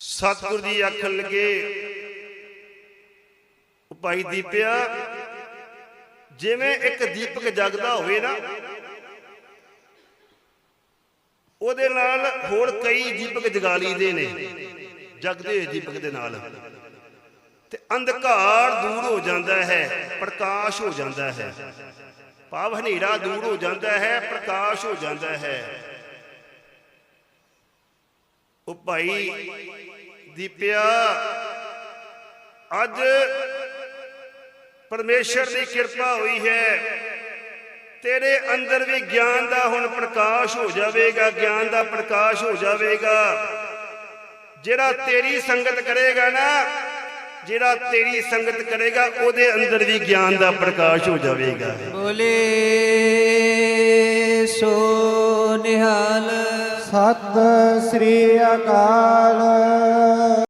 ਸਤਿਗੁਰ ਜੀ ਆਖਣ ਲੱਗੇ। ਭਾਈ ਦੀਪਿਆ, ਜਿਵੇਂ ਇੱਕ ਦੀਪਕ ਜਗਦਾ ਹੋਵੇ ਨਾ, ਉਹਦੇ ਨਾਲ ਹੋਰ ਕਈ ਦੀਪਕ ਜਗਾ ਲਈਦੇ ਨੇ, ਜਗਦੇ ਹੋਏ ਦੀਪਕ ਦੇ ਨਾਲ। ਤੇ ਅੰਧਕਾਰ ਦੂਰ ਹੋ ਜਾਂਦਾ ਹੈ, ਪ੍ਰਕਾਸ਼ ਹੋ ਜਾਂਦਾ ਹੈ। ਭਾਵ ਹਨੇਰਾ ਦੂਰ ਹੋ ਜਾਂਦਾ ਹੈ, ਪ੍ਰਕਾਸ਼ ਹੋ ਜਾਂਦਾ ਹੈ। ਉਹ ਭਾਈ ਦੀਪਿਆ, ਅੱਜ ਪਰਮੇਸ਼ਰ ਦੀ ਕਿਰਪਾ ਹੋਈ ਹੈ। ਤੇਰੇ ਅੰਦਰ ਵੀ ਗਿਆਨ ਦਾ ਹੁਣ ਪ੍ਰਕਾਸ਼ ਹੋ ਜਾਵੇਗਾ, ਗਿਆਨ ਦਾ ਪ੍ਰਕਾਸ਼ ਹੋ ਜਾਵੇਗਾ। ਜਿਹੜਾ ਤੇਰੀ ਸੰਗਤ ਕਰੇਗਾ ਨਾ, ਜਿਹੜਾ ਤੇਰੀ ਸੰਗਤ ਕਰੇਗਾ, ਉਹਦੇ ਅੰਦਰ ਵੀ ਗਿਆਨ ਦਾ ਪ੍ਰਕਾਸ਼ ਹੋ ਜਾਵੇਗਾ। ਬੋਲੇ, ਸੋ ਨਿਹਾਲ। ਸਤਿ ਸ੍ਰੀ ਅਕਾਲ।